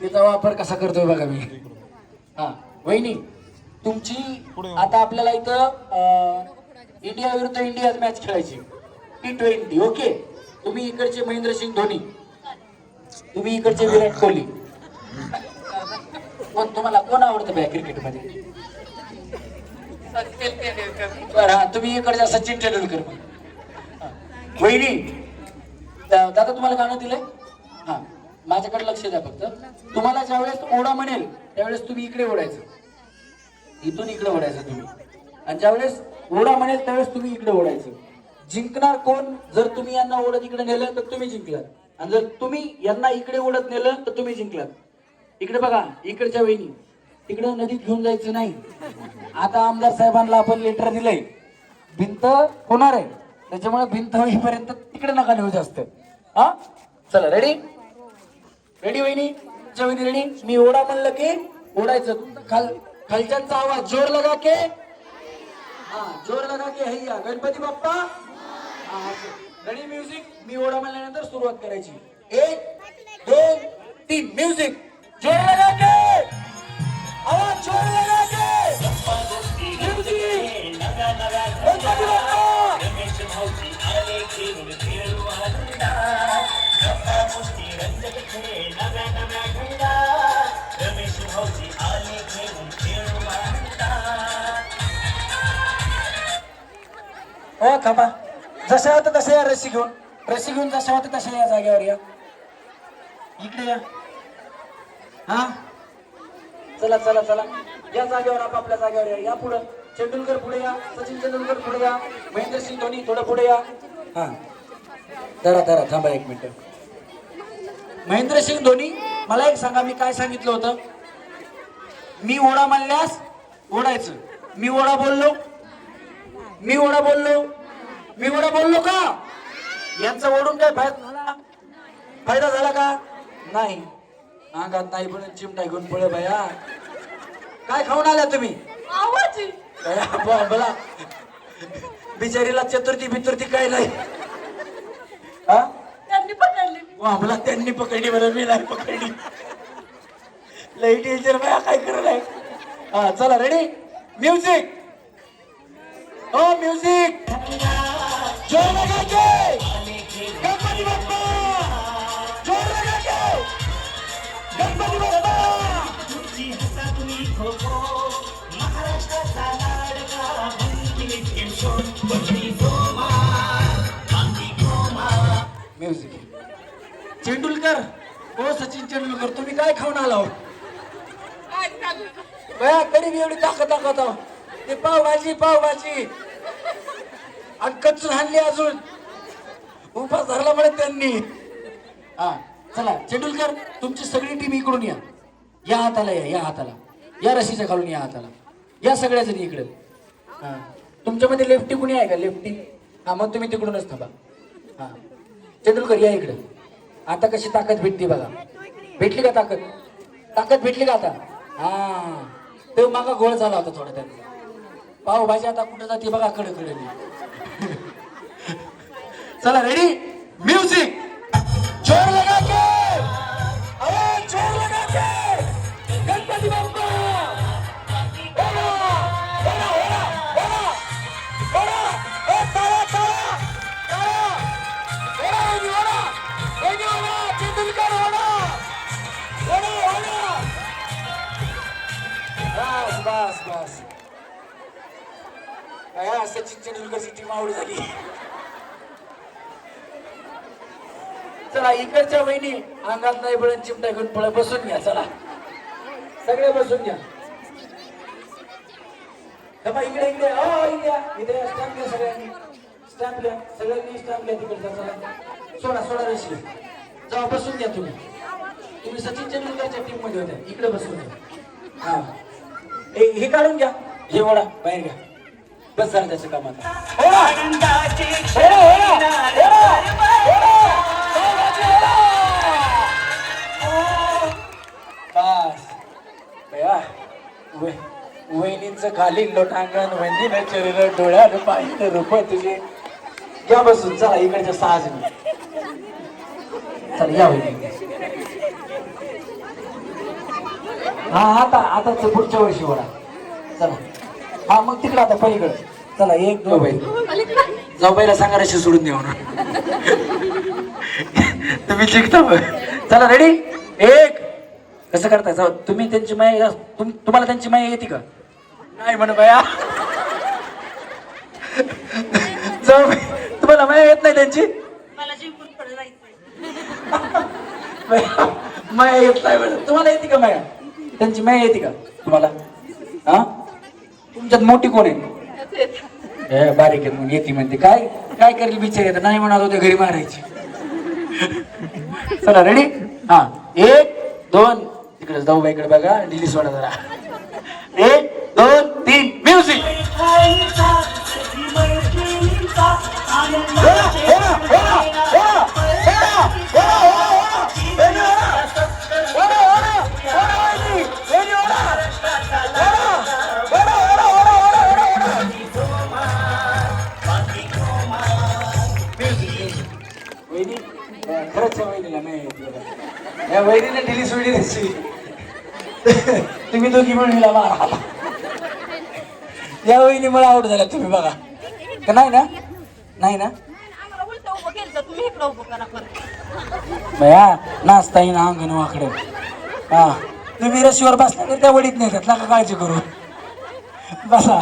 त्याचा वापर कसा करतोय बघा मी. हा वहिनी तुमची आता आपल्याला इथं इंडिया विरुद्ध इंडिया मॅच खेळायची. टी ट्वेंटी ओके तुम्ही इकडचे महेंद्र सिंग धोनी. तुम्ही इकडचे विराट कोहली. कोण तुम्हाला कोण आवडतं बॅ क्रिकेटमध्ये बरं हा तुम्ही इकडच्या सचिन तेंडुलकर. हा. वहिनी दादा तुम्हाला गाणं दिलंय? हा. माझ्याकडे लक्ष द्या फक्त. तुम्हाला ज्यावेळेस ओढा म्हणेल त्यावेळेस तुम्ही इकडे ओढायचं. इथून इकडे ओढायचं तुम्ही. आणि ज्यावेळेस ओढा म्हणेल त्यावेळेस तुम्ही इकडे ओढायचं. जिंकणार कोण? जर तुम्ही यांना ओढत इकडे नेलं तर तुम्ही जिंकलात. आणि जर तुम्ही यांना इकडे ओढत नेलं तर तुम्ही जिंकलात. इकडे बघा इकडच्या वहिनी तिकडे नदीत घेऊन जायचं नाही. आता आमदार साहेबांना आपण लेटर दिलंय. भिंत होणार आहे. त्याच्यामुळे भिंत होईपर्यंत तिकडे नका नेऊ जास्त. हा? चला रेडी रेडी वहिनी? तुमच्या वहिनी रेडी मी ओढा म्हणलं की ओढायचं. खाल खालच्यांचा आवाज जोर लगा के. हा जोर लगा के हैया गणपती बाप्पा? हा, रेडी म्युझिक मी ओढा म्हणल्यानंतर सुरुवात करायची. एक दोन तीन. म्युझिक हो थांबा. जशा होतं तशा या रस्सी घेऊन. रस्सी घेऊन जसे होतं तसे या जागेवर या. इकडे या. हा? चला चला चला. या जागेवर आपापल्या जागेवर या. या पुढं. तेंडुलकर पुढे या. सचिन तेंडुलकर पुढे या. महेंद्र सिंग धोनी थोडं पुढे या. हा. धरा धरा. थांबा एक मिनिट. महेंद्र सिंग धोनी मला एक सांगा मी काय सांगितलं होतं? मी ओढा म्हणल्यास ओढायचं. मी ओढा बोललो. मी ओढा बोललो. मी ओढा बोललो का? यांचा ओढून काय फायदा झाला? फायदा झाला का? नाही. अंगात नाही पण चिमटा घेऊन पळे बाया. काय खाऊन आल्या तुम्ही? बोला. बिचारीला चतुर्थी बितुर्थी काय नाही. हा? त्यांनी पकडली. बरं मी नाही पकडली. लई डेंजर बाया काय करत आहे हा चला रेडी म्युझिक हो म्युझिक म्युझिक तेंडुलकर हो सचिन तेंडुलकर तुम्ही काय खाऊन आला हो काय चाललं बया तरी मी एवढी ताकद दाखवत आहो. ते पावभाजी पावभाजी आणि कच्चून हाणली अजून. उपास धरला म्हणे त्यांनी. हा चला चेंडुलकर तुमची सगळी टीम इकडून या. या हाताला या या हाताला. या रशीच्या खालून या हाताला. या सगळ्या जणी इकडे. हा. तुमच्यामध्ये लेफ्टी कुणी आहे का? लेफ्टी हा मग तुम्ही तिकडूनच थांबा. हा. चेंडुलकर या इकडे. आता कशी ताकद भेटते बघा. भेटली का ताकद? ताकद भेटली का आता? हा. तो मागा गोळ झाला होता थोडा त्यात पावभाजी आता कुठे जाते बघा कडे कडे चला रेडी म्युझिक जोर लगा के. आवाज जोर लगा के. गणपती बाप्पा. असं ओला, ओला, सिटी ओला. झाली तारा, तारा, तारा. ओला, वहिनी, ओला. वहिनी, ओला. तेंडुलकर, ओला. ओला, ओला. बस बस बस काय सचिन तेंडुलकरची टीम आवड झाली चला इकडच्या वहिनी अंगात नाही पडत चिमटा घेऊन पळ बसून घ्या चला. सगळे बसून घ्या. इकडे इकडे. हो इकडे इथे स्टॅम्प घ्या सगळ्यांनी. स्टॅम्प घ्या. सगळ्यांनी स्टॅम्प घ्या तिकडचा चला सोडा सोडा रशी जाऊ बसून घ्या तुम्ही. तुम्ही सचिन तेंडुलकरच्या टीममध्ये होत्या. इकडे बसून घ्या. हा. हे हे काढून घ्या. हे ओढा बाहेर घ्या. बस झालं त्याच्या कामात वहिनींचं खाली लोटांगण वहिनीनं चरित्र डोळ्यानं पाहिलं रूप तुझे. घ्या बसून चला इकडच्या सहा जणी चला या वहिनी. हा आता आता पुढच्या वर्षी वडा. चला. हा मग तिकडे आता पलीकडे. चला एक दोन बाई जाऊ बाईला सांगा रशी सोडून देऊ ना तुम्ही जिंकता चला रेडी एक कसं करताय? जाऊ तुम्ही त्यांची माया तुम- तुम्हाला त्यांची माया येते का? नाही म्हण बाया जाऊ तुम्हाला माया येत नाही त्यांची? माया येत नाही म्हण तुम्हाला येते का माया? त्यांची माया येते का? तुम्हाला? हा? तुमच्यात मोठी कोण आहे? बारीक आहे मग येते म्हणते. काय काय करेल बिचारी आता? नाही म्हणत होते घरी मारायची. चला रेडी हा. एक दोन तिकडे जाऊ बाईकडे बघा डिली सोडा जरा. एक दोन तीन म्युझिक वहिनी खरंच या वहिनीला नाही येत बघा. या वहिनीने दिली सोडली तशी तुम्ही दोघी मिळून मारा. या वहिनी मला आवड झाल्या तुम्ही बघा. का नाही ना? नाही ना? भया नाचता येईन अंगण वाकडे. हा तुम्ही रशीवर बसला तर त्या वडीत नाही घेतला का काळजी करू. बसा.